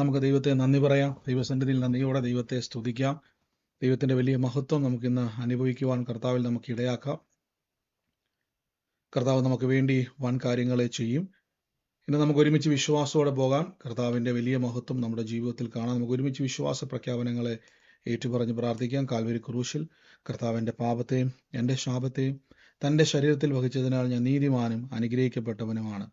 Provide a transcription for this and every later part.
നമുക്ക് ദൈവത്തെ നന്ദി പറയാം. ദൈവസന്നിധിയിൽ നന്ദിയോടെ ദൈവത്തെ സ്തുതിക്കാം. ദൈവത്തിന്റെ വലിയ മഹത്വം നമുക്കിന്ന് അനുഭവിക്കുവാൻ കർത്താവിൽ നമുക്ക് ഇടയാക്കാം. കർത്താവ് നമുക്ക് വേണ്ടി വൻ കാര്യങ്ങളെ ചെയ്യും. ഇന്ന് നമുക്ക് ഒരുമിച്ച് വിശ്വാസത്തോടെ പോകാം. കർത്താവിന്റെ വലിയ മഹത്വം നമ്മുടെ ജീവിതത്തിൽ കാണാം. നമുക്ക് ഒരുമിച്ച് വിശ്വാസ പ്രഖ്യാപനങ്ങളെ ഏറ്റുപറഞ്ഞ് പ്രാർത്ഥിക്കാം. കാൽവരി ക്രൂശിൽ കർത്താവിന്റെ പാപത്തെയും എന്റെ ശാപത്തെയും തന്റെ ശരീരത്തിൽ വഹിച്ചതിനാൽ ഞാൻ നീതിമാനും അനുഗ്രഹിക്കപ്പെട്ടവനുമാണ്.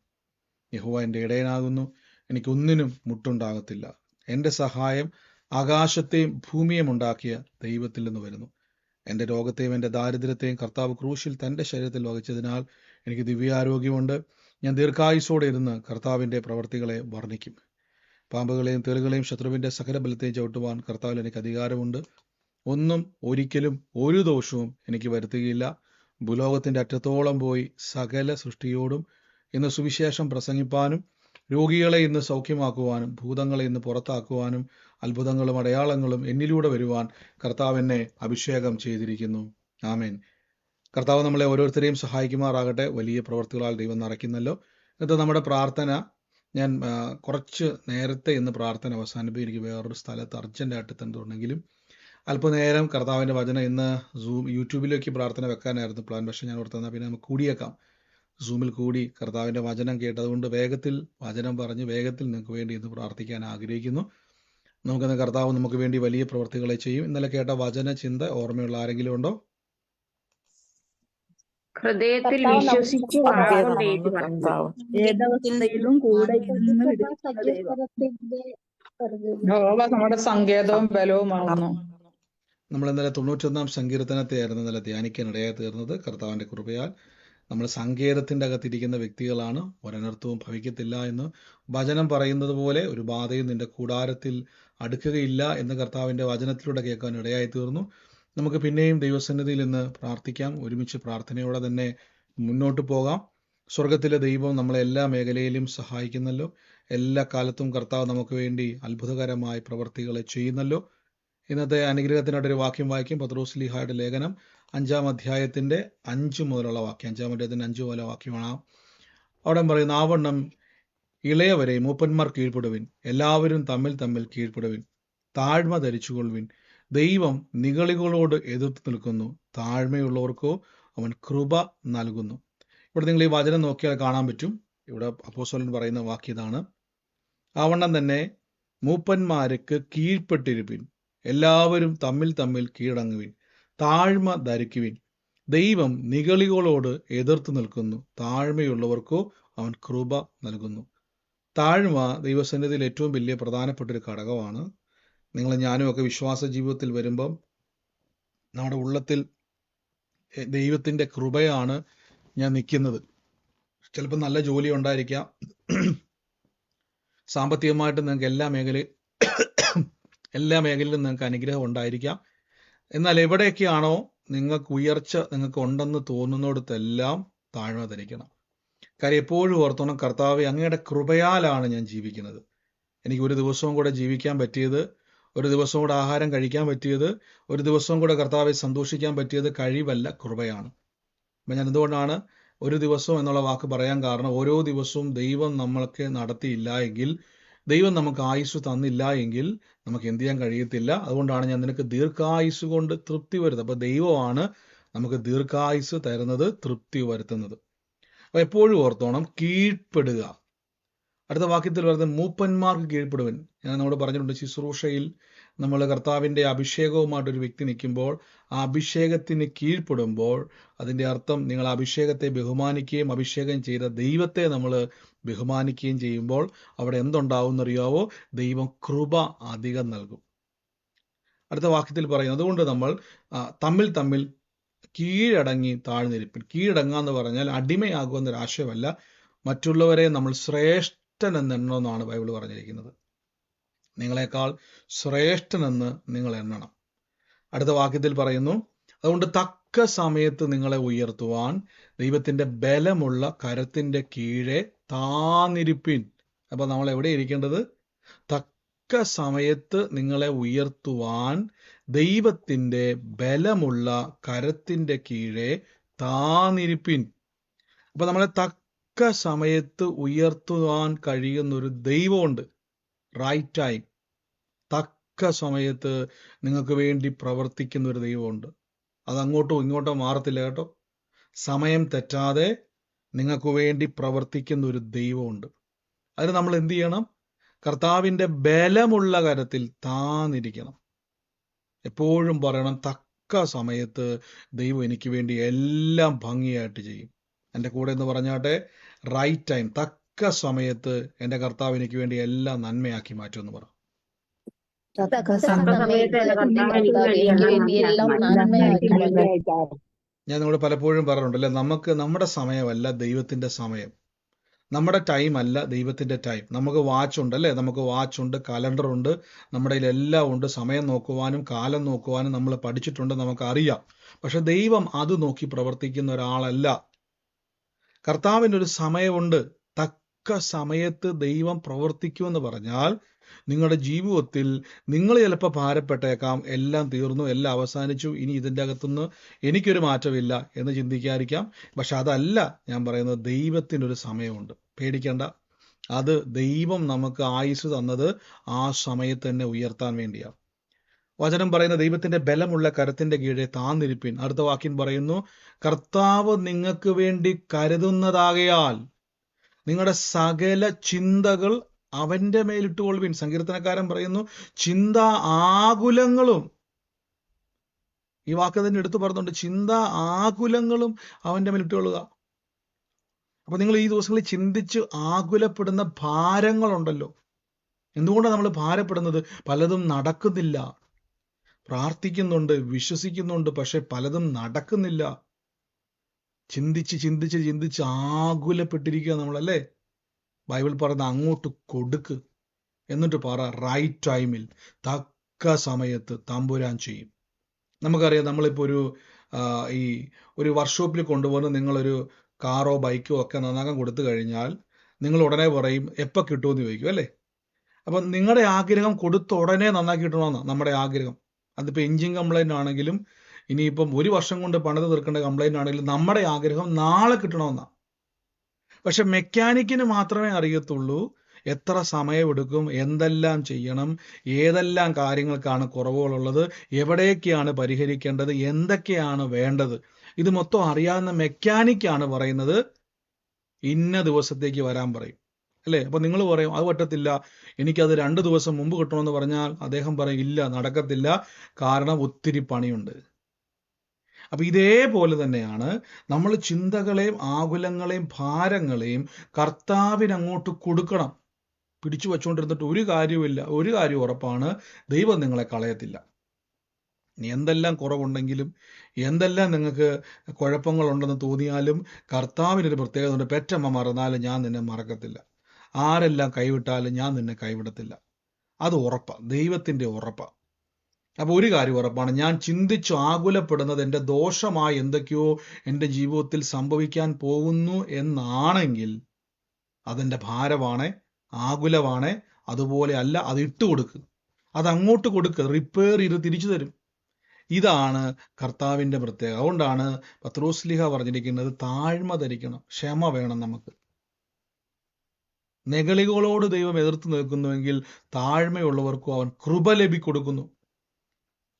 യഹുവ എന്റെ ഇടയനാകുന്നു. എനിക്കൊന്നിനും മുട്ടുണ്ടാകത്തില്ല. എന്റെ സഹായം ആകാശത്തെയും ഭൂമിയും ഉണ്ടാക്കിയ ദൈവത്തിൽ നിന്ന് വരുന്നു. എന്റെ രോഗത്തെയും എന്റെ ദാരിദ്ര്യത്തെയും കർത്താവ് ക്രൂശിൽ തന്റെ ശരീരത്തിൽ വഹിച്ചതിനാൽ എനിക്ക് ദിവ്യാരോഗ്യമുണ്ട്. ഞാൻ ദീർഘായുസോടെ ഇരുന്ന് കർത്താവിന്റെ പ്രവർത്തികളെ വർണിക്കും. പാമ്പുകളെയും തേളുകളെയും ശത്രുവിന്റെ സകല ബലത്തെയും ചവിട്ടുവാൻ കർത്താവിൽ എനിക്ക് അധികാരമുണ്ട്. ഒന്നും ഒരിക്കലും ഒരു ദോഷവും എനിക്ക് വരുത്തുകയില്ല. ഭൂലോകത്തിന്റെ അറ്റത്തോളം പോയി സകല സൃഷ്ടിയോടും ഇന്ന് സുവിശേഷം പ്രസംഗിപ്പാനും രോഗികളെ ഇന്ന് സൗഖ്യമാക്കുവാനും ഭൂതങ്ങളെ ഇന്ന് പുറത്താക്കുവാനും അത്ഭുതങ്ങളും അടയാളങ്ങളും എന്നിലൂടെ വരുവാൻ കർത്താവ് എന്നെ അഭിഷേകം ചെയ്തിരിക്കുന്നു. ആമേൻ. കർത്താവ് നമ്മളെ ഓരോരുത്തരെയും സഹായിക്കുമാറാകട്ടെ. വലിയ പ്രവർത്തികളാൽ ദൈവം നിറയ്ക്കുന്നല്ലോ ഇത് നമ്മുടെ പ്രാർത്ഥന ഞാൻ കുറച്ച് നേരത്തെ ഇന്ന് പ്രാർത്ഥന അവസാനിപ്പിക്കും. എനിക്ക് വേറൊരു സ്ഥലത്ത് അർജന്റായിട്ട് തന്നിട്ടുണ്ടെങ്കിലും അല്പനേരം കർത്താവിന്റെ വചനം ഇന്ന് സൂം യൂട്യൂബിലേക്ക് പ്രാർത്ഥന വെക്കാനായിരുന്നു പ്ലാൻ. പക്ഷേ ഞാൻ ഓർത്തുന്ന പിന്നെ നമുക്ക് കൂടിയേക്കാം. സൂമിൽ കൂടി കർത്താവിന്റെ വചനം കേട്ടതുകൊണ്ട് വേഗത്തിൽ വചനം പറഞ്ഞ് വേഗത്തിൽ നിങ്ങൾക്ക് വേണ്ടി ഇന്ന് പ്രാർത്ഥിക്കാൻ ആഗ്രഹിക്കുന്നു. നമുക്കിന്ന് കർത്താവ് നമുക്ക് വേണ്ടി വലിയ പ്രവർത്തികളെ ചെയ്യും. ഇന്നലെ കേട്ട വചന ചിന്ത ഓർമ്മയുള്ള ആരെങ്കിലും ഉണ്ടോ? ഹൃദയത്തിൽ വിശ്വസിച്ചു നമ്മുടെ സങ്കേതവും ബലവുമാകുന്നു നമ്മൾ ഇന്നലെ തൊണ്ണൂറ്റൊന്നാം സങ്കീർത്തനത്തെ ആയിരുന്നു ഇന്നലെ ധ്യാനിക്കാൻ ഇടയായി തീർന്നത്. കർത്താവിന്റെ കൃപയാൽ നമ്മൾ സങ്കേതത്തിന്റെ അകത്തിരിക്കുന്ന വ്യക്തികളാണ്. ഒരനർത്ഥവും ഭവിക്കത്തില്ല എന്ന് വചനം പറയുന്നത് പോലെ ഒരു ബാധയും നിന്റെ കൂടാരത്തിൽ അടുക്കുകയില്ല എന്ന് കർത്താവിന്റെ വചനത്തിലൂടെ കേൾക്കാൻ ഇടയായി തീർന്നു നമുക്ക് പിന്നെയും ദൈവസന്നിധിയിൽ നിന്ന് പ്രാർത്ഥിക്കാം. ഒരുമിച്ച് പ്രാർത്ഥനയോടെ തന്നെ മുന്നോട്ട് പോകാം. സ്വർഗത്തിലെ ദൈവം നമ്മളെ എല്ലാ മേഖലയിലും സഹായിക്കുന്നല്ലോ. എല്ലാ കാലത്തും കർത്താവ് നമുക്ക് വേണ്ടി അത്ഭുതകരമായ പ്രവർത്തികളെ ചെയ്യുന്നല്ലോ. ഇന്നത്തെ അനുഗ്രഹത്തിനായിട്ടൊരു വാക്യം വായിക്കും. പത്രോസ് ലിഹായുടെ ലേഖനം. അഞ്ചാം അധ്യായത്തിന്റെ അഞ്ച് മുതലുള്ള വാക്യം അഞ്ചാം അധ്യായത്തിന്റെ അഞ്ച് മുതലുള്ള വാക്യമാണ് അവിടെ പറയുന്ന ആവണ്ണം ഇളയവരെ മൂപ്പന്മാർ കീഴ്പ്പെടുവിൻ എല്ലാവരും തമ്മിൽ തമ്മിൽ കീഴ്പ്പെടുവിൻ താഴ്മ ധരിച്ചുകൊള്ളുവിൻ. ദൈവം നികളികളോട് എതിർത്ത് നിൽക്കുന്നു താഴ്മയുള്ളവർക്കോ അവൻ കൃപ നൽകുന്നു. ഇവിടെ നിങ്ങൾ ഈ വചനം നോക്കിയാൽ കാണാൻ പറ്റും. ഇവിടെ അപ്പോസോലൻ പറയുന്ന വാക്യതാണ് ആവണ്ണം തന്നെ മൂപ്പന്മാർക്ക് കീഴ്പ്പെട്ടിരിപ്പിൻ എല്ലാവരും തമ്മിൽ തമ്മിൽ കീഴടങ്ങുവിൻ. താഴ്മ ധരിക്കുവിൻ. ദൈവം നികളികളോട് എതിർത്ത് നിൽക്കുന്നു. താഴ്മയുള്ളവർക്കോ അവൻ കൃപ നൽകുന്നു. താഴ്മ ദൈവസന്നിധിയിൽ ഏറ്റവും വലിയ പ്രധാനപ്പെട്ട ഒരു ഘടകമാണ്. നിങ്ങൾ ഞാനും ഒക്കെ വിശ്വാസ ജീവിതത്തിൽ വരുമ്പം നമ്മുടെ ഉള്ളത്തിൽ ദൈവത്തിന്റെ കൃപയാണ് ഞാൻ നിൽക്കുന്നത്. ചിലപ്പോൾ നല്ല ജോലി ഉണ്ടായിരിക്കാം. സാമ്പത്തികമായിട്ട് നിങ്ങൾക്ക് എല്ലാ മേഖലയും എല്ലാ മേഖലയിലും നിങ്ങൾക്ക് അനുഗ്രഹം ഉണ്ടായിരിക്കാം. എന്നാൽ എവിടെയൊക്കെയാണോ നിങ്ങൾക്ക് ഉയർച്ച നിങ്ങൾക്ക് ഉണ്ടെന്ന് തോന്നുന്നിടത്തെല്ലാം താഴ്മ ധരിക്കണം. കാര്യം എപ്പോഴും ഓർത്തോണം കർത്താവ് അങ്ങയുടെ കൃപയാലാണ് ഞാൻ ജീവിക്കുന്നത്. എനിക്ക് ഒരു ദിവസവും കൂടെ ജീവിക്കാൻ പറ്റിയത് ഒരു ദിവസവും കൂടെ ആഹാരം കഴിക്കാൻ പറ്റിയത് ഒരു ദിവസവും കൂടെ കർത്താവെ സന്തോഷിക്കാൻ പറ്റിയത് കഴിവല്ല കൃപയാണ്. അപ്പം ഞാൻ എന്തുകൊണ്ടാണ് ഒരു ദിവസം എന്നുള്ള വാക്ക് പറയാൻ കാരണം ഓരോ ദിവസവും ദൈവം നമ്മൾക്ക് നടത്തിയില്ല എങ്കിൽ ദൈവം നമുക്ക് ആയുസ് തന്നില്ല എങ്കിൽ നമുക്ക് എന്ത് ചെയ്യാൻ കഴിയത്തില്ല. അതുകൊണ്ടാണ് ഞാൻ നിനക്ക് ദീർഘായുസ് കൊണ്ട് തൃപ്തി വരുന്നത് അപ്പൊ ദൈവമാണ് നമുക്ക് ദീർഘായുസ് തരുന്നത് തൃപ്തി വരുത്തുന്നത്. അപ്പൊ എപ്പോഴും ഓർത്തോണം കീഴ്പ്പെടുക. അടുത്ത വാക്യത്തിൽ വരുന്നത് മൂപ്പന്മാർക്ക് കീഴ്പ്പെടുവൻ. ഞാൻ നമ്മോട് പറഞ്ഞിട്ടുണ്ട് ശുശ്രൂഷയിൽ നമ്മൾ കർത്താവിന്റെ അഭിഷേകവുമായിട്ട് ഒരു വ്യക്തി നിൽക്കുമ്പോൾ ആ അഭിഷേകത്തിന് കീഴ്പ്പെടുമ്പോൾ അതിന്റെ അർത്ഥം നിങ്ങൾ അഭിഷേകത്തെ ബഹുമാനിക്കുകയും അഭിഷേകം ചെയ്ത ദൈവത്തെ നമ്മൾ ബഹുമാനിക്കുകയും ചെയ്യുമ്പോൾ അവിടെ എന്തുണ്ടാവും എന്നറിയാവോ ദൈവം കൃപ അധികം നൽകും. അടുത്ത വാക്യത്തിൽ പറയുന്നത് അതുകൊണ്ട് നമ്മൾ തമ്മിൽ തമ്മിൽ കീഴടങ്ങി താഴ്ന്നിരിപ്പിൻ. എന്ന് പറഞ്ഞാൽ അടിമയാകുമെന്നൊരാശയമല്ല മറ്റുള്ളവരെ നമ്മൾ ശ്രേഷ്ഠൻ എന്നെണ്ണമെന്നാണ് ബൈബിൾ പറഞ്ഞിരിക്കുന്നത്. നിങ്ങളെക്കാൾ ശ്രേഷ്ഠനെന്ന് നിങ്ങൾ എണ്ണണം. അടുത്ത വാക്യത്തിൽ പറയുന്നു അതുകൊണ്ട് തക്ക സമയത്ത് നിങ്ങളെ ഉയർത്തുവാൻ ദൈവത്തിന്റെ ബലമുള്ള കരത്തിന്റെ കീഴെ താന്നിരിപ്പിൻ. അപ്പൊ നമ്മൾ എവിടെ ഇരിക്കേണ്ടത്? തക്ക സമയത്ത് നിങ്ങളെ ഉയർത്തുവാൻ ദൈവത്തിന്റെ ബലമുള്ള കരത്തിന്റെ കീഴെ താന്നിരിപ്പിൻ. അപ്പൊ നമ്മളെ തക്ക സമയത്ത് ഉയർത്തുവാൻ കഴിയുന്ന ഒരു ദൈവമുണ്ട്. റൈറ്റ് ടൈം തക്ക സമയത്ത് നിങ്ങൾക്ക് വേണ്ടി പ്രവർത്തിക്കുന്ന ഒരു ദൈവമുണ്ട്. അത് അങ്ങോട്ടും ഇങ്ങോട്ടോ മാറത്തില്ല കേട്ടോ. സമയം തെറ്റാതെ നിങ്ങൾക്ക് വേണ്ടി പ്രവർത്തിക്കുന്ന ഒരു ദൈവമുണ്ട്. അതിന് നമ്മൾ എന്ത് ചെയ്യണം? കർത്താവിന്റെ ബലമുള്ള കരത്തിൽ താന്നിരിക്കണം. എപ്പോഴും പറയണം തക്ക സമയത്ത് ദൈവം എനിക്ക് വേണ്ടി എല്ലാം ഭംഗിയായിട്ട് ചെയ്യും. എന്റെ കൂടെ എന്ന് പറഞ്ഞാട്ടെ? റൈറ്റ് ടൈം തക്ക സമയത്ത് എന്റെ കർത്താവ് എനിക്ക് വേണ്ടി എല്ലാം നന്മയാക്കി മാറ്റും എന്ന് പറ. തക്ക സമയത്ത് എന്റെ കർത്താവ് എനിക്ക് വേണ്ടി എല്ലാം നന്മയാക്കി മാറ്റും. ഞാൻ നിങ്ങളോട് പലപ്പോഴും പറഞ്ഞിട്ടുണ്ട് അല്ലെ നമുക്ക് നമ്മുടെ സമയമല്ല ദൈവത്തിന്റെ സമയം. നമ്മുടെ ടൈം അല്ല ദൈവത്തിന്റെ ടൈം. നമുക്ക് വാച്ച് ഉണ്ട് അല്ലേ നമുക്ക് വാച്ച് ഉണ്ട് കലണ്ടർ ഉണ്ട് നമ്മുടെ എല്ലാം ഉണ്ട്. സമയം നോക്കുവാനും കാലം നോക്കുവാനും നമ്മൾ പഠിച്ചിട്ടുണ്ട് നമുക്ക് അറിയാം പക്ഷെ ദൈവം അത് നോക്കി പ്രവർത്തിക്കുന്ന ഒരാളല്ല. കർത്താവിന് ഒരു സമയമുണ്ട്. തക്ക സമയത്ത് ദൈവം പ്രവർത്തിക്കുമെന്ന് പറഞ്ഞാൽ നിങ്ങളുടെ ജീവിതത്തിൽ നിങ്ങൾ ചിലപ്പോൾ ഭാരപ്പെട്ടേക്കാം എല്ലാം തീർന്നു എല്ലാം അവസാനിച്ചു ഇനി ഇതിന്റെ അകത്തുനിന്ന് എനിക്കൊരു മാറ്റമില്ല എന്ന് ചിന്തിക്കാതിരിക്കാം. പക്ഷെ അതല്ല ഞാൻ പറയുന്നത് ദൈവത്തിനൊരു സമയമുണ്ട്. പേടിക്കേണ്ട. അത് ദൈവം നമുക്ക് ആയുസ് തന്നത് ആ സമയത്ത് തന്നെ ഉയർത്താൻ വേണ്ടിയാണ് വചനം പറയുന്ന ദൈവത്തിന്റെ ബലമുള്ള കരത്തിന്റെ കീഴെ താന്നിരിപ്പിൻ. അടുത്ത വാക്യം പറയുന്നു കർത്താവ് നിങ്ങൾക്ക് വേണ്ടി കരുതുന്നതാകയാൽ നിങ്ങളുടെ സകല ചിന്തകൾ അവന്റെ മേലിട്ടുകൊള്ളുവിൻ സങ്കീർത്തനക്കാരൻ പറയുന്നു ചിന്ത ആകുലങ്ങളും ഈ വാക്ക് തന്നെ എടുത്തു പറഞ്ഞുണ്ട് ചിന്ത ആകുലങ്ങളും അവന്റെ മേലിട്ടുകൊള്ളുക അപ്പൊ നിങ്ങൾ ഈ ദിവസങ്ങളിൽ ചിന്തിച്ച് ആകുലപ്പെടുന്ന ഭാരങ്ങളുണ്ടല്ലോ. എന്തുകൊണ്ടാണ് നമ്മൾ ഭാരപ്പെടുന്നത്? പലതും നടക്കുന്നില്ല. പ്രാർത്ഥിക്കുന്നുണ്ട് വിശ്വസിക്കുന്നുണ്ട് പക്ഷെ പലതും നടക്കുന്നില്ല. ചിന്തിച്ച് ചിന്തിച്ച് ചിന്തിച്ച് ആകുലപ്പെട്ടിരിക്കുക നമ്മളല്ലേ? ബൈബിൾ പറയുന്ന അങ്ങോട്ട് കൊടുക്ക്. എന്നിട്ട് പറ റൈറ്റ് ടൈമിൽ തക്ക സമയത്ത് തമ്പുരാൻ ചെയ്യും. നമുക്കറിയാം നമ്മളിപ്പോൾ ഒരു ഈ ഒരു വർക്ക്ഷോപ്പിൽ കൊണ്ടുപോകുന്ന നിങ്ങളൊരു കാറോ ബൈക്കോ ഒക്കെ നന്നാക്കാൻ കൊടുത്തു കഴിഞ്ഞാൽ നിങ്ങൾ ഉടനെ പറയും എപ്പോൾ കിട്ടുമെന്ന് ചോദിക്കും അല്ലേ? അപ്പം നിങ്ങളുടെ ആഗ്രഹം കൊടുത്ത ഉടനെ നന്നാക്കി കിട്ടണമെന്നാണ് നമ്മുടെ ആഗ്രഹം. അതിപ്പോൾ എഞ്ചിൻ കംപ്ലൈന്റ് ആണെങ്കിലും ഇനിയിപ്പം ഒരു വർഷം കൊണ്ട് പണിത് തീർക്കേണ്ട കംപ്ലൈന്റ് ആണെങ്കിൽ നമ്മുടെ ആഗ്രഹം നാളെ കിട്ടണമെന്നാണ് പക്ഷെ മെക്കാനിക്കിന് മാത്രമേ അറിയത്തുള്ളൂ എത്ര സമയമെടുക്കും എന്തെല്ലാം ചെയ്യണം ഏതെല്ലാം കാര്യങ്ങൾക്കാണ് കുറവുകളുള്ളത് എവിടെയൊക്കെയാണ് പരിഹരിക്കേണ്ടത് എന്തൊക്കെയാണ് വേണ്ടത്. ഇത് മൊത്തം അറിയാവുന്ന മെക്കാനിക്കാണ് പറയുന്നത്. ഇന്ന ദിവസത്തേക്ക് വരാൻ പറയും. അല്ലേ? അപ്പൊ നിങ്ങൾ പറയും അത് പറ്റത്തില്ല. എനിക്കത് രണ്ട് ദിവസം മുമ്പ് കിട്ടണമെന്ന് പറഞ്ഞാൽ അദ്ദേഹം പറയും ഇല്ല നടക്കത്തില്ല. കാരണം ഒത്തിരി പണിയുണ്ട്. അപ്പൊ ഇതേപോലെ തന്നെയാണ് നമ്മൾ ചിന്തകളെയും ആകുലങ്ങളെയും ഭാരങ്ങളെയും കർത്താവിനങ്ങോട്ട് കൊടുക്കണം. പിടിച്ചു വച്ചുകൊണ്ടിരുന്നിട്ട് ഒരു കാര്യവുമില്ല. ഒരു കാര്യം ഉറപ്പാണ് ദൈവം നിങ്ങളെ കളയത്തില്ല. എന്തെല്ലാം കുറവുണ്ടെങ്കിലും എന്തെല്ലാം നിങ്ങൾക്ക് കുഴപ്പങ്ങളുണ്ടെന്ന് തോന്നിയാലും കർത്താവിനൊരു പ്രത്യേകത ഉണ്ട്. പെറ്റമ്മ മറന്നാലും ഞാൻ നിന്നെ മറക്കത്തില്ല. ആരെല്ലാം കൈവിട്ടാലും ഞാൻ നിന്നെ കൈവിടത്തില്ല. അത് ഉറപ്പാണ് ദൈവത്തിന്റെ ഉറപ്പാ. അപ്പൊ ഒരു കാര്യം ഉറപ്പാണ്. ഞാൻ ചിന്തിച്ചു ആകുലപ്പെടുന്നത് എന്റെ ദോഷമായി എന്തൊക്കെയോ എന്റെ ജീവിതത്തിൽ സംഭവിക്കാൻ പോകുന്നു എന്നാണെങ്കിൽ അതെന്റെ ഭാരമാണ് ആകുലമാണ് അതുപോലെ അല്ല അത് ഇട്ട് അത് അങ്ങോട്ട് കൊടുക്ക് റിപ്പയർ ചെയ്ത് തിരിച്ചു തരും. ഇതാണ് കർത്താവിന്റെ പ്രത്യേകത. അതുകൊണ്ടാണ് പത്രോസ്ലിഹ പറഞ്ഞിരിക്കുന്നത് താഴ്മ ധരിക്കണം ക്ഷമ വേണം നമുക്ക്. നെഗളികളോട് ദൈവം എതിർത്ത് നിൽക്കുന്നുവെങ്കിൽ താഴ്മയുള്ളവർക്കും അവൻ കൃപ ലഭിക്കൊടുക്കുന്നു.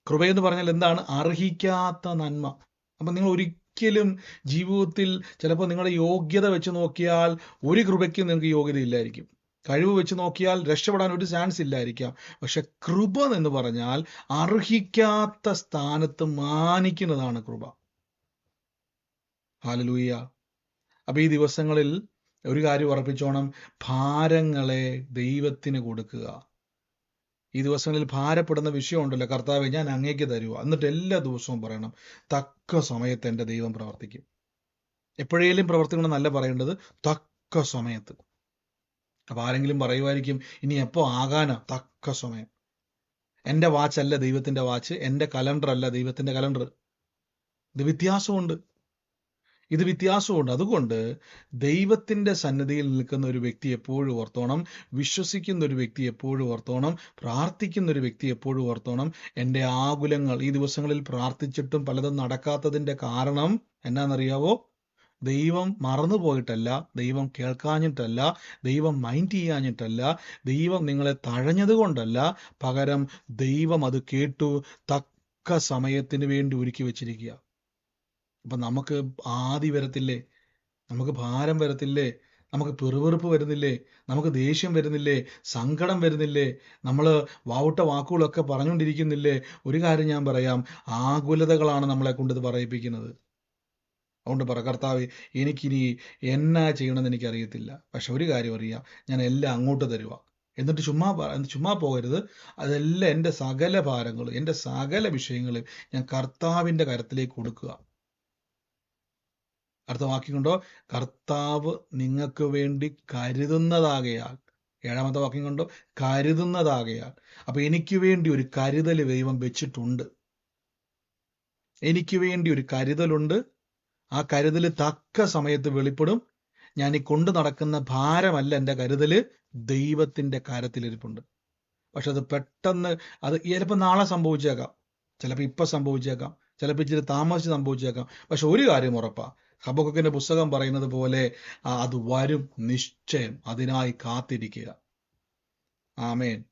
കൃപയെന്ന് പറഞ്ഞാൽ എന്താണ്? അർഹിക്കാത്ത നന്മ. അപ്പം നിങ്ങൾ ഒരിക്കലും ജീവിതത്തിൽ ചിലപ്പോൾ നിങ്ങളുടെ യോഗ്യത വെച്ച് നോക്കിയാൽ ഒരു കൃപയ്ക്കും നിങ്ങൾക്ക് യോഗ്യത ഇല്ലായിരിക്കും. കഴിവ് വെച്ച് നോക്കിയാൽ രക്ഷപ്പെടാൻ ഒരു ചാൻസ് ഇല്ലായിരിക്കാം. പക്ഷെ കൃപ എന്ന് പറഞ്ഞാൽ അർഹിക്കാത്ത സ്ഥാനത്ത് മാനിക്കുന്നതാണ് കൃപ. ഹാലലൂയ അപ്പൊ ഈ ദിവസങ്ങളിൽ ഒരു കാര്യം ഉറപ്പിച്ചോണം. ഭാരങ്ങളെ ദൈവത്തിന് കൊടുക്കുക. ഈ ദിവസങ്ങളിൽ ഭാരപ്പെടുന്ന വിഷയമുണ്ടല്ലോ. കർത്താവ് ഞാൻ അങ്ങേക്ക് തരുക എന്നിട്ട് എല്ലാ ദിവസവും പറയണം തക്ക സമയത്ത് എന്റെ ദൈവം പ്രവർത്തിക്കും. എപ്പോഴേലും പ്രവർത്തിക്കണമെന്നല്ല പറയേണ്ടത് തക്ക സമയത്ത്. അപ്പൊ ആരെങ്കിലും പറയുമായിരിക്കും ഇനി എപ്പോ ആകാനോ? തക്ക സമയം. എന്റെ വാച്ച് അല്ല ദൈവത്തിന്റെ വാച്ച് എന്റെ കലണ്ടർ അല്ല ദൈവത്തിന്റെ കലണ്ടർ ഇത് വ്യത്യാസമുണ്ട്. ഇത് വ്യത്യാസമുണ്ട്. അതുകൊണ്ട് ദൈവത്തിന്റെ സന്നദ്ധയിൽ നിൽക്കുന്ന ഒരു വ്യക്തി എപ്പോഴും ഓർത്തോണം വിശ്വസിക്കുന്ന ഒരു വ്യക്തി എപ്പോഴും ഓർത്തോണം പ്രാർത്ഥിക്കുന്ന ഒരു വ്യക്തി എപ്പോഴും ഓർത്തോണം. എന്റെ ആകുലങ്ങൾ ഈ ദിവസങ്ങളിൽ പ്രാർത്ഥിച്ചിട്ടും പലതും നടക്കാത്തതിന്റെ കാരണം എന്നാണെന്നറിയാവോ? ദൈവം മറന്നു പോയിട്ടല്ല ദൈവം കേൾക്കാഞ്ഞിട്ടല്ല ദൈവം മൈൻഡ് ചെയ്യാഞ്ഞിട്ടല്ല ദൈവം നിങ്ങളെ തഴഞ്ഞത് കൊണ്ടല്ല പകരം ദൈവം അത് കേട്ടു തക്ക സമയത്തിന് വേണ്ടി ഒരുക്കി വെച്ചിരിക്കുക. അപ്പൊ നമുക്ക് ആദി വരത്തില്ലേ? നമുക്ക് ഭാരം വരത്തില്ലേ? നമുക്ക് പിറുപിറുപ്പ് വരുന്നില്ലേ? നമുക്ക് ദേഷ്യം വരുന്നില്ലേ? സങ്കടം വരുന്നില്ലേ? നമ്മൾ വാവുട്ട വാക്കുകളൊക്കെ പറഞ്ഞുകൊണ്ടിരിക്കുന്നില്ലേ? ഒരു കാര്യം ഞാൻ പറയാം. ആകുലതകളാണ് നമ്മളെ കൊണ്ട് ഇത് പറയിപ്പിക്കുന്നത്. അതുകൊണ്ട് പറ കർത്താവ് എനിക്കിനി എന്നാ ചെയ്യണമെന്ന് എനിക്കറിയത്തില്ല. പക്ഷെ ഒരു കാര്യം അറിയാം. ഞാൻ എല്ലാം അങ്ങോട്ട് തരുക എന്നിട്ട് ചുമ്മാ ചുമ്മാ പോകരുത്. അതെല്ലാം എന്റെ സകല ഭാരങ്ങളും എന്റെ സകല വിഷയങ്ങളും ഞാൻ കർത്താവിന്റെ കരത്തിലേക്ക് കൊടുക്കുക. അടുത്ത കർത്താവ് നിങ്ങൾക്ക് വേണ്ടി കരുതുന്നതാകയാൽ. ഏഴാമത്തെ വാക്യം കൊണ്ടോ? കരുതുന്നതാകയാൽ. അപ്പൊ എനിക്ക് വേണ്ടി ഒരു കരുതൽ ദൈവം വെച്ചിട്ടുണ്ട്. എനിക്ക് വേണ്ടി ഒരു കരുതലുണ്ട്. ആ കരുതൽ തക്ക സമയത്ത് വെളിപ്പെടും. ഞാൻ ഈ കൊണ്ടു നടക്കുന്ന ഭാരമല്ല എന്റെ കരുതൽ ദൈവത്തിന്റെ കാര്യത്തിലിരിപ്പുണ്ട്. പക്ഷെ അത് പെട്ടെന്ന് അത് ചിലപ്പോൾ നാളെ സംഭവിച്ചേക്കാം. ചിലപ്പോൾ ഇപ്പൊ സംഭവിച്ചേക്കാം. ചിലപ്പോൾ ഇച്ചിരി താമസിച്ച് സംഭവിച്ചേക്കാം. പക്ഷെ ഒരു കാര്യം ഉറപ്പാ. ഹബക്കുക്കിന്റെ പുസ്തകം പറയുന്നത് പോലെ അത് വരും നിശ്ചയം. അതിനായി കാത്തിരിക്കുക. ആമേൻ.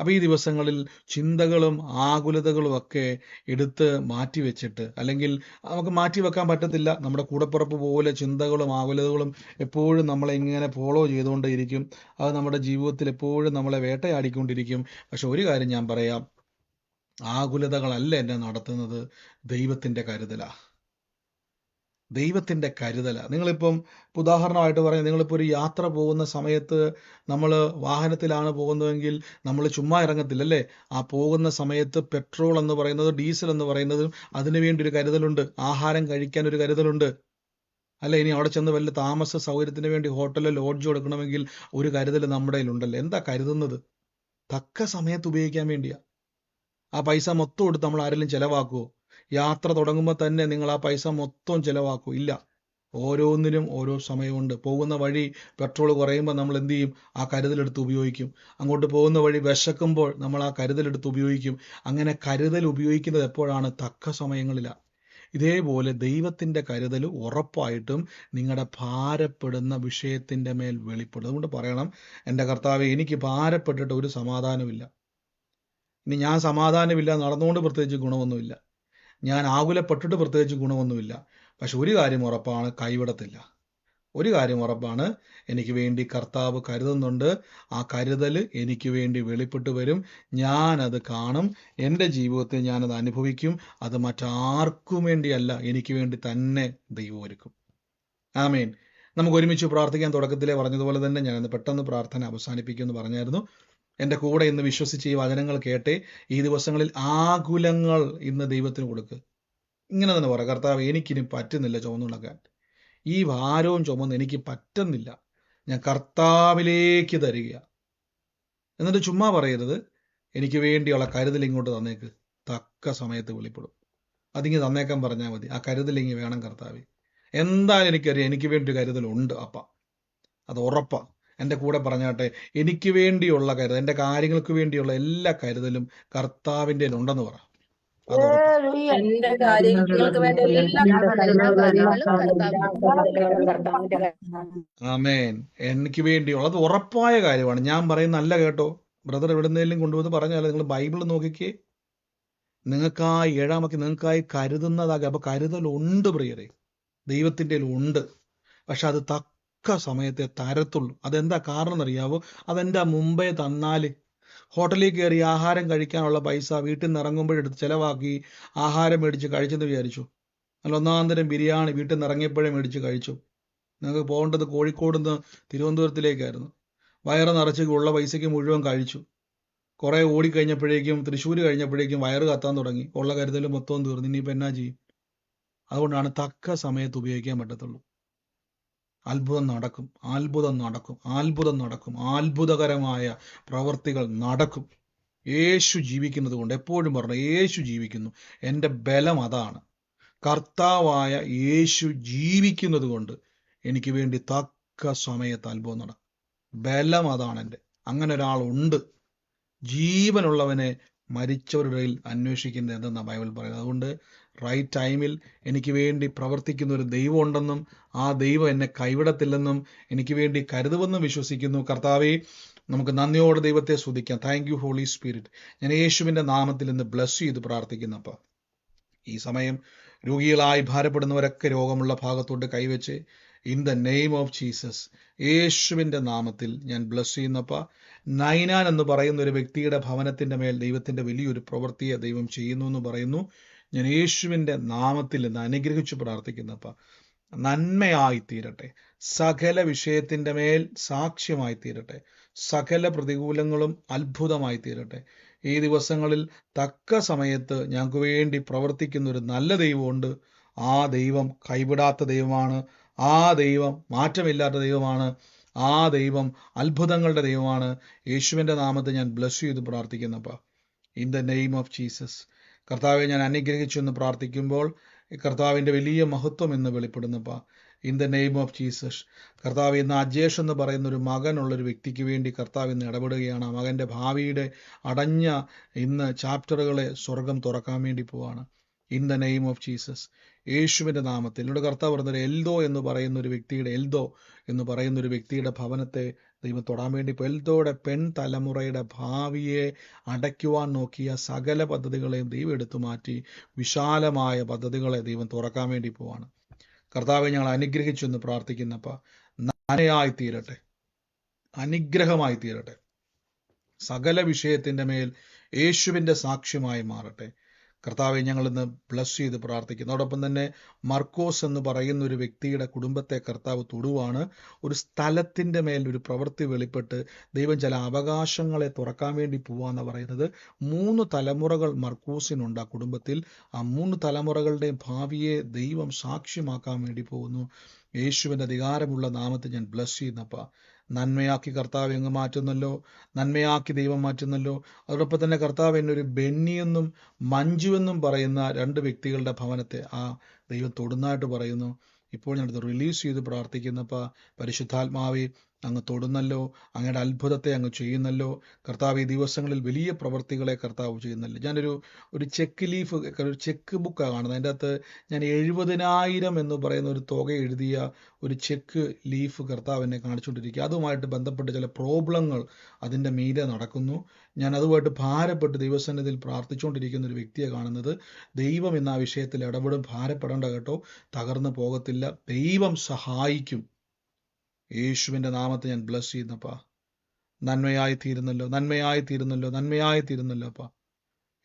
അപ്പൊ ഈ ദിവസങ്ങളിൽ ചിന്തകളും ആകുലതകളും ഒക്കെ എടുത്ത് മാറ്റിവെച്ചിട്ട് അല്ലെങ്കിൽ നമുക്ക് മാറ്റി വെക്കാൻ പറ്റത്തില്ല. നമ്മുടെ കൂടപ്പുറപ്പ് പോലെ ചിന്തകളും ആകുലതകളും എപ്പോഴും നമ്മളെ ഇങ്ങനെ ഫോളോ ചെയ്തുകൊണ്ടേയിരിക്കും. അത് നമ്മുടെ ജീവിതത്തിൽ എപ്പോഴും നമ്മളെ വേട്ടയാടിക്കൊണ്ടിരിക്കും. പക്ഷെ ഒരു കാര്യം ഞാൻ പറയാം. ആകുലതകളല്ല എന്നെ നടത്തുന്നത് ദൈവത്തിന്റെ കരുതലാ. ദൈവത്തിന്റെ കരുതൽ നിങ്ങളിപ്പം ഉദാഹരണമായിട്ട് പറയാം നിങ്ങളിപ്പോൾ ഒരു യാത്ര പോകുന്ന സമയത്ത് നമ്മൾ വാഹനത്തിലാണ് പോകുന്നതെങ്കിൽ നമ്മൾ ചുമ്മാ ഇറങ്ങത്തില്ല അല്ലേ ആ പോകുന്ന സമയത്ത് പെട്രോൾ എന്ന് പറയുന്നത് ഡീസൽ എന്ന് പറയുന്നതും അതിനു വേണ്ടി ഒരു കരുതലുണ്ട്. ആഹാരം കഴിക്കാൻ ഒരു കരുതലുണ്ട്. അല്ല? ഇനി അവിടെ ചെന്ന് വല്ല താമസ സൗകര്യത്തിന് വേണ്ടി ഹോട്ടലിൽ ലോഡ്ജ് കൊടുക്കണമെങ്കിൽ ഒരു കരുതൽ നമ്മുടെ കയ്യിലുണ്ടല്ലോ? എന്താ കരുതുന്നത്? തക്ക സമയത്ത് ഉപയോഗിക്കാൻ വേണ്ടിയാ. ആ പൈസ മൊത്തം എടുത്ത് നമ്മൾ ആരെങ്കിലും ചെലവാക്കുവോ? യാത്ര തുടങ്ങുമ്പോൾ തന്നെ നിങ്ങൾ ആ പൈസ മൊത്തം ചിലവാക്കും. ഇല്ല. ഓരോന്നിനും ഓരോ സമയമുണ്ട്. പോകുന്ന വഴി പെട്രോൾ കുറയുമ്പോൾ നമ്മൾ എന്ത് ചെയ്യും? ആ കരുതലെടുത്ത് ഉപയോഗിക്കും. അങ്ങോട്ട് പോകുന്ന വഴി വിശക്കുമ്പോൾ നമ്മൾ ആ കരുതലെടുത്ത് ഉപയോഗിക്കും. അങ്ങനെ കരുതൽ ഉപയോഗിക്കുന്നത് എപ്പോഴാണ്? തക്ക സമയങ്ങളിലാണ് ഇതേപോലെ ദൈവത്തിന്റെ കരുതൽ ഉറപ്പായിട്ടും നിങ്ങളുടെ ഭാരപ്പെടുന്ന വിഷയത്തിന്റെ മേൽ വെളിപ്പെടും. അതുകൊണ്ട് പറയണം എന്റെ കർത്താവ് എനിക്ക് ഭാരപ്പെട്ടിട്ട് ഒരു സമാധാനമില്ല. ഇനി ഞാൻ സമാധാനമില്ല നടന്നുകൊണ്ട് പ്രത്യേകിച്ച് ഗുണമൊന്നുമില്ല. ഞാൻ ആകുലപ്പെട്ടിട്ട് പ്രത്യേകിച്ച് ഗുണമൊന്നുമില്ല. പക്ഷെ ഒരു കാര്യം ഉറപ്പാണ് കൈവിടത്തില്ല. ഒരു കാര്യം ഉറപ്പാണ് എനിക്ക് വേണ്ടി കർത്താവ് കരുതുന്നുണ്ട്. ആ കരുതൽ എനിക്ക് വേണ്ടി വെളിപ്പെട്ട് വരും. ഞാനത് കാണും. എന്റെ ജീവിതത്തിൽ ഞാനത് അനുഭവിക്കും. അത് മറ്റാർക്കും വേണ്ടിയല്ല എനിക്ക് വേണ്ടി തന്നെ ദൈവം ഒരുക്കും. ആമേൻ. നമുക്ക് ഒരുമിച്ച് പ്രാർത്ഥിക്കാൻ തുടക്കത്തിലെ പറഞ്ഞതുപോലെ തന്നെ ഞാനത് പെട്ടെന്ന് പ്രാർത്ഥന അവസാനിപ്പിക്കുമെന്ന് പറഞ്ഞായിരുന്നു. എന്റെ കൂടെ ഇന്ന് വിശ്വസിച്ച് ഈ വചനങ്ങൾ കേട്ടേ ഈ ദിവസങ്ങളിൽ ആകുലങ്ങൾ ഇന്ന് ദൈവത്തിന് കൊടുക്കുക ഇങ്ങനെ തന്നെ പറ കർത്താവ് എനിക്കിനി പറ്റുന്നില്ല ചുമന്നുണക്കാൻ. ഈ ഭാരവും ചുമന്ന് എനിക്ക് പറ്റുന്നില്ല. ഞാൻ കർത്താവിലേക്ക് തരിക എന്നിട്ട് ചുമ്മാ പറയരുത്. എനിക്ക് വേണ്ടിയുള്ള കരുതൽ ഇങ്ങോട്ട് തന്നേക്ക്. തക്ക സമയത്ത് വെളിപ്പെടും. അതിങ്ങ് തന്നേക്കാൻ പറഞ്ഞാൽ മതി. ആ കരുതൽ ഇങ്ങ് വേണം കർത്താവ്. എന്തായാലും എനിക്കറിയാം എനിക്ക് വേണ്ടി ഒരു കരുതലുണ്ട് അപ്പ. അത് ഉറപ്പാ. എന്റെ കൂടെ പറഞ്ഞാട്ടെ എനിക്ക് വേണ്ടിയുള്ള കരുതൽ എന്റെ കാര്യങ്ങൾക്ക് വേണ്ടിയുള്ള എല്ലാ കരുതലും കർത്താവിന്റെ ഉണ്ടെന്ന് പറ. എന്റെ കാര്യങ്ങൾക്ക് വേണ്ടി എല്ലാ ആമേൻ. എനിക്ക് വേണ്ടിയുള്ള അത് ഉറപ്പായ കാര്യമാണ്. ഞാൻ പറയുന്ന അല്ല കേട്ടോ. ബ്രദർ എവിടുന്നേലും കൊണ്ടുവന്ന് പറഞ്ഞാലോ? നിങ്ങൾ ബൈബിൾ നോക്കിക്കേ. നിങ്ങൾക്കായി ഏഴാമൊക്കെ നിങ്ങൾക്കായി കരുതുന്നതാകെ അപ്പൊ കരുതലുണ്ട് പ്രിയരെ. ദൈവത്തിന്റെ ഉണ്ട്. പക്ഷെ അത് തക്ക സമയത്തെ തരത്തുള്ളൂ. അതെന്താ കാരണം എന്നറിയാവോ അതെന്താ മുമ്പേ തന്നാൽ? ഹോട്ടലിൽ കയറി ആഹാരം കഴിക്കാനുള്ള പൈസ വീട്ടിൽ നിന്ന് ഇറങ്ങുമ്പോഴെടുത്ത് ചെലവാക്കി ആഹാരം മേടിച്ച് കഴിച്ചെന്ന് വിചാരിച്ചു. അല്ല ഒന്നാം തരം ബിരിയാണി വീട്ടിൽ നിന്ന് ഇറങ്ങിയപ്പോഴേ മേടിച്ച് കഴിച്ചു. നിങ്ങൾക്ക് പോകേണ്ടത് കോഴിക്കോട് നിന്ന് തിരുവനന്തപുരത്തിലേക്കായിരുന്നു. വയറ് നിറച്ച് ഉള്ള പൈസയ്ക്ക് മുഴുവൻ കഴിച്ചു. കുറെ ഓടിക്കഴിഞ്ഞപ്പോഴേക്കും തൃശ്ശൂർ കഴിഞ്ഞപ്പോഴേക്കും വയറ് കത്താൻ തുടങ്ങി. ഉള്ള കരുതൽ മൊത്തവും തീർന്നു. ഇനിയിപ്പോൾ എന്നാ ചെയ്യും? അതുകൊണ്ടാണ് തക്ക സമയത്ത് ഉപയോഗിക്കാൻ പറ്റത്തുള്ളൂ. അത്ഭുതം നടക്കും അത്ഭുതം നടക്കും അത്ഭുതം നടക്കും അത്ഭുതകരമായ പ്രവർത്തികൾ നടക്കും. യേശു ജീവിക്കുന്നത് കൊണ്ട് എപ്പോഴും പറഞ്ഞു യേശു ജീവിക്കുന്നു. എന്റെ ബലം അതാണ്. കർത്താവായ യേശു ജീവിക്കുന്നത് കൊണ്ട് എനിക്ക് വേണ്ടി തക്ക സമയത്ത് അത്ഭുതം നടക്കും. ബലം അതാണ് എന്റെ. അങ്ങനെ ഒരാളുണ്ട് ജീവനുള്ളവനെ മരിച്ചവരുടെ അന്വേഷിക്കുന്നത് എന്തെന്നാണ് ബൈബിൾ പറയുന്നത്? അതുകൊണ്ട് റൈറ്റ് ടൈമിൽ എനിക്ക് വേണ്ടി പ്രവർത്തിക്കുന്ന ഒരു ദൈവം ഉണ്ടെന്നും ആ ദൈവം എന്നെ കൈവിടത്തില്ലെന്നും എനിക്ക് വേണ്ടി കരുതുമെന്നും വിശ്വസിക്കുന്നു. കർത്താവെ നമുക്ക് നന്ദിയോടെ ദൈവത്തെ സ്തുതിക്കാം. താങ്ക് യു ഹോളി സ്പിരിറ്റ് ഞാൻ യേശുവിന്റെ നാമത്തിൽ ഇന്ന് ബ്ലസ് ചെയ്ത് പ്രാർത്ഥിക്കുന്നപ്പോൾ ഈ സമയം രോഗികളായി ഭാരപ്പെടുന്നവരൊക്കെ രോഗമുള്ള ഭാഗത്തോട്ട് കൈവച്ച് in the name of Jesus യേശുവിന്റെ നാമത്തിൽ ഞാൻ ബ്ലസ് ചെയ്യുന്നപ്പോൾ നൈനാൻ എന്ന് പറയുന്ന ഒരു വ്യക്തിയുടെ ഭവനത്തിന്റെ മേൽ ദൈവത്തിന്റെ വലിയൊരു പ്രവൃത്തിയെ ദൈവം ചെയ്യുന്നു എന്ന് പറയുന്നു. ഞാൻ യേശുവിന്റെ നാമത്തിൽ നിന്ന് അനുഗ്രഹിച്ചു പ്രാർത്ഥിക്കുന്നപ്പ നന്മയായി തീരട്ടെ. സകല വിഷയത്തിന്റെ മേൽ സാക്ഷ്യമായി തീരട്ടെ. സകല പ്രതികൂലങ്ങളും അത്ഭുതമായി തീരട്ടെ. ഈ ദിവസങ്ങളിൽ തക്ക സമയത്ത് ഞങ്ങൾക്ക് വേണ്ടി പ്രവർത്തിക്കുന്ന ഒരു നല്ല ദൈവമുണ്ട്. ആ ദൈവം കൈവിടാത്ത ദൈവമാണ്. ആ ദൈവം മാറ്റമില്ലാത്ത ദൈവമാണ്. ആ ദൈവം അത്ഭുതങ്ങളുടെ ദൈവമാണ്. യേശുവിന്റെ നാമത്തെ ഞാൻ ബ്ലസ് ചെയ്ത് പ്രാർത്ഥിക്കുന്നപ്പോൾ in the name of Jesus. കർത്താവെ ഞാൻ അനുഗ്രഹിച്ചു എന്ന് പ്രാർത്ഥിക്കുമ്പോൾ കർത്താവിന്റെ വലിയ മഹത്വം എന്ന് വെളിപ്പെടുന്നപ്പോൾ in the name of Jesus കർത്താവ് ഇന്ന് അജേഷ് എന്ന് പറയുന്ന ഒരു മകനുള്ളൊരു വ്യക്തിക്ക് വേണ്ടി കർത്താവ് ഇന്ന് ഇടപെടുകയാണ്. മകന്റെ ഭാവിയുടെ അടഞ്ഞ ഇന്ന് ചാപ്റ്ററുകളെ സ്വർഗം തുറക്കാൻ വേണ്ടി പോവാണ്. In the name of Jesus യേശുവിന്റെ നാമത്തിൽ. എന്നോട് കർത്താവ് പറഞ്ഞൊരു എൽദോ എന്ന് പറയുന്ന ഒരു വ്യക്തിയുടെ എൽദോ എന്ന് പറയുന്ന ഒരു വ്യക്തിയുടെ ഭവനത്തെ ദൈവം തൊടാൻ വേണ്ടി എൽദോയുടെ പെൺ തലമുറയുടെ ഭാവിയെ അടയ്ക്കുവാൻ നോക്കിയ സകല പദ്ധതികളെയും ദൈവം എടുത്തു മാറ്റി വിശാലമായ പദ്ധതികളെ ദൈവം തുറക്കാൻ വേണ്ടി പോവാണ്. കർത്താവെ ഞങ്ങൾ അനുഗ്രഹിച്ചു എന്ന് പ്രാർത്ഥിക്കുന്നപ്പോൾ നനയായി തീരട്ടെ. അനുഗ്രഹമായി തീരട്ടെ. സകല വിഷയത്തിന്റെ മേൽ യേശുവിന്റെ സാക്ഷ്യമായി മാറട്ടെ. കർത്താവെ ഞങ്ങൾ ഇന്ന് ബ്ലസ് ചെയ്ത് പ്രാർത്ഥിക്കുന്നു. അതോടൊപ്പം തന്നെ മർക്കോസ് എന്ന് പറയുന്ന ഒരു വ്യക്തിയുടെ കുടുംബത്തെ കർത്താവ് തൊടുവാണ്. ഒരു സ്ഥലത്തിന്റെ മേൽ ഒരു പ്രവൃത്തി വെളിപ്പെട്ട് ദൈവം ചില അവകാശങ്ങളെ തുറക്കാൻ വേണ്ടി പോവാന്ന് പറയുന്നത്. മൂന്ന് തലമുറകൾ മർക്കൂസിനുണ്ട് ആ കുടുംബത്തിൽ. ആ മൂന്ന് തലമുറകളുടെ ഭാവിയെ ദൈവം സാക്ഷ്യമാക്കാൻ വേണ്ടി പോകുന്നു. യേശുവിന്റെ അധികാരമുള്ള നാമത്തെ ഞാൻ ബ്ലസ് ചെയ്യുന്നപ്പ. നന്മയാക്കി കർത്താവ് എങ്ങ് മാറ്റുന്നല്ലോ. നന്മയാക്കി ദൈവം മാറ്റുന്നല്ലോ. അതോടൊപ്പം തന്നെ കർത്താവ് എന്നെ ഒരു ബെന്നി എന്നും എന്നും പറയുന്ന രണ്ട് വ്യക്തികളുടെ ഭവനത്തെ ആ ദൈവം തൊടുന്നതായിട്ട് പറയുന്നു. ഇപ്പോൾ ഞാനത് റിലീസ് ചെയ്ത് പ്രാർത്ഥിക്കുന്നപ്പോൾ പരിശുദ്ധാത്മാവെ അങ്ങ് തൊടുന്നല്ലോ അങ്ങയുടെ അത്ഭുതത്തെ അങ്ങ് ചെയ്യുന്നല്ലോ. കർത്താവ് ഈ ദിവസങ്ങളിൽ വലിയ പ്രവർത്തികളെ കർത്താവ് ചെയ്യുന്നല്ലോ. ഞാനൊരു ഒരു ചെക്ക് ലീഫ് ഒരു ചെക്ക് ബുക്കാണ് കാണുന്നത്. അതിന്റെ അകത്ത് ഞാൻ എഴുപതിനായിരം എന്ന് പറയുന്ന ഒരു തുക എഴുതിയ ഒരു ചെക്ക് ലീഫ് കർത്താവ് എന്നെ കാണിച്ചുകൊണ്ടിരിക്കുക. അതുമായിട്ട് ബന്ധപ്പെട്ട് ചില പ്രോബ്ലങ്ങൾ അതിന്റെ മീതെ നടക്കുന്നു. ഞാൻ അതുമായിട്ട് ഭാരപ്പെട്ട് ദൈവസന്നിധിയിൽ പ്രാർത്ഥിച്ചുകൊണ്ടിരിക്കുന്ന ഒരു വ്യക്തിയെ കാണുന്നത് ദൈവം എന്ന ആ വിഷയത്തിൽ ഇടപെടും ഭാരപ്പെടേണ്ട കേട്ടോ. തകർന്നു പോകത്തില്ല. ദൈവം സഹായിക്കും. യേശുവിന്റെ നാമത്തെ ഞാൻ ബ്ലസ് ചെയ്യുന്നപ്പാ. നന്മയായി തീരുന്നല്ലോ നന്മയായി തീരുന്നല്ലോ നന്മയായി തീരുന്നല്ലോ അപ്പാ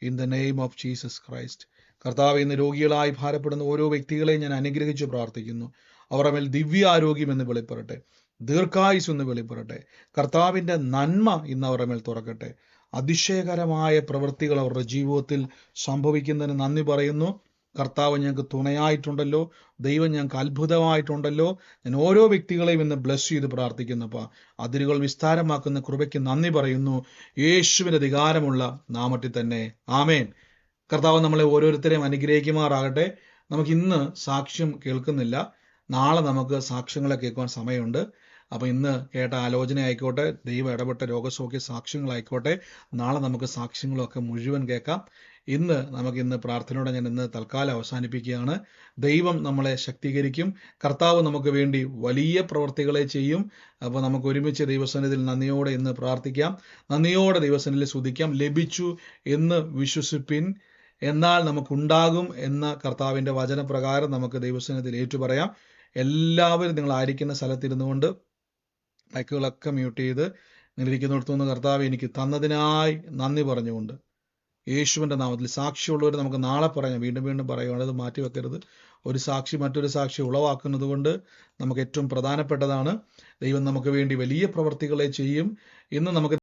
in the name of Jesus Christ കർത്താവ് ഇന്ന് രോഗികളായി ഭാരപ്പെടുന്ന ഓരോ വ്യക്തികളെയും ഞാൻ അനുഗ്രഹിച്ച് പ്രാർത്ഥിക്കുന്നു. അവരുടെ മേൽ ദിവ്യ ആരോഗ്യം എന്ന് വെളിപ്പെടട്ടെ ദീർഘായുസ് എന്ന് വെളിപ്പെടട്ടെ കർത്താവിന്റെ നന്മ ഇന്ന് അവരുടെ മേൽ തുറക്കട്ടെ. അതിശയകരമായ പ്രവൃത്തികൾ അവരുടെ ജീവിതത്തിൽ സംഭവിക്കുന്നതിന് നന്ദി പറയുന്നു. കർത്താവ് ഞങ്ങൾക്ക് തുണയായിട്ടുണ്ടല്ലോ. ദൈവം ഞങ്ങൾക്ക് അത്ഭുതമായിട്ടുണ്ടല്ലോ. ഞാൻ ഓരോ വ്യക്തികളെയും ഇന്ന് ബ്ലസ് ചെയ്ത് പ്രാർത്ഥിക്കുന്നപ്പോൾ അതിരുകൾ വിസ്താരമാക്കുന്ന കൃപയ്ക്ക് നന്ദി പറയുന്നു. യേശുവിന്റെ അധികാരമുള്ള നാമത്തിൽ തന്നെ. ആമേൻ. കർത്താവ് നമ്മളെ ഓരോരുത്തരെയും അനുഗ്രഹിക്കുമാറാകട്ടെ. നമുക്ക് ഇന്ന് സാക്ഷ്യം കേൾക്കുന്നില്ല. നാളെ നമുക്ക് സാക്ഷ്യങ്ങളെ കേൾക്കുവാൻ സമയമുണ്ട്. അപ്പോൾ ഇന്ന് കേട്ട ആലോചന ആയിക്കോട്ടെ ദൈവം ഇടപെട്ട രോഗസൗഖ്യ സാക്ഷ്യങ്ങളായിക്കോട്ടെ. നാളെ നമുക്ക് സാക്ഷ്യങ്ങളൊക്കെ മുഴുവൻ കേൾക്കാം. ഇന്ന് നമുക്ക് ഇന്ന് പ്രാർത്ഥനയോടെ ഞാൻ ഇന്ന് തൽക്കാലം അവസാനിപ്പിക്കുകയാണ്. ദൈവം നമ്മളെ ശക്തീകരിക്കും. കർത്താവ് നമുക്ക് വേണ്ടി വലിയ പ്രവർത്തികളെ ചെയ്യും. അപ്പോൾ നമുക്ക് ഒരുമിച്ച് ദൈവസന്നിധിയിൽ നന്ദിയോടെ ഇന്ന് പ്രാർത്ഥിക്കാം. നന്ദിയോടെ ദൈവസന്നിധിയിൽ സ്തുതിക്കാം. ലഭിച്ചു എന്ന് വിശ്വസിപ്പിൻ. എന്നാൽ നമുക്കുണ്ടാകും എന്ന കർത്താവിന്റെ വചനപ്രകാരം നമുക്ക് ദൈവസന്നിധിയിൽ ഏറ്റുപറയാം. എല്ലാവരും നിങ്ങൾ ആയിരിക്കുന്ന സ്ഥലത്തിരുന്നു കൊണ്ട് മൈക്കുകളൊക്കെ മ്യൂട്ട് ചെയ്ത് നിങ്ങളിരിക്കുന്നിടത്തു നിന്ന് കർത്താവ് എനിക്ക് തന്നതിനായി നന്ദി പറഞ്ഞുകൊണ്ട് യേശുവിന്റെ നാമത്തിൽ സാക്ഷിയുള്ളവർ നമുക്ക് നാളെ പറയാം. വീണ്ടും വീണ്ടും പറയുകയാണ് അത് മാറ്റി വെക്കരുത്. ഒരു സാക്ഷി മറ്റൊരു സാക്ഷി ഉളവാക്കുന്നത് കൊണ്ട് നമുക്ക് ഏറ്റവും പ്രധാനപ്പെട്ടതാണ്. ദൈവം നമുക്ക് വേണ്ടി വലിയ പ്രവർത്തികളെ ചെയ്യും. ഇന്ന് നമുക്ക്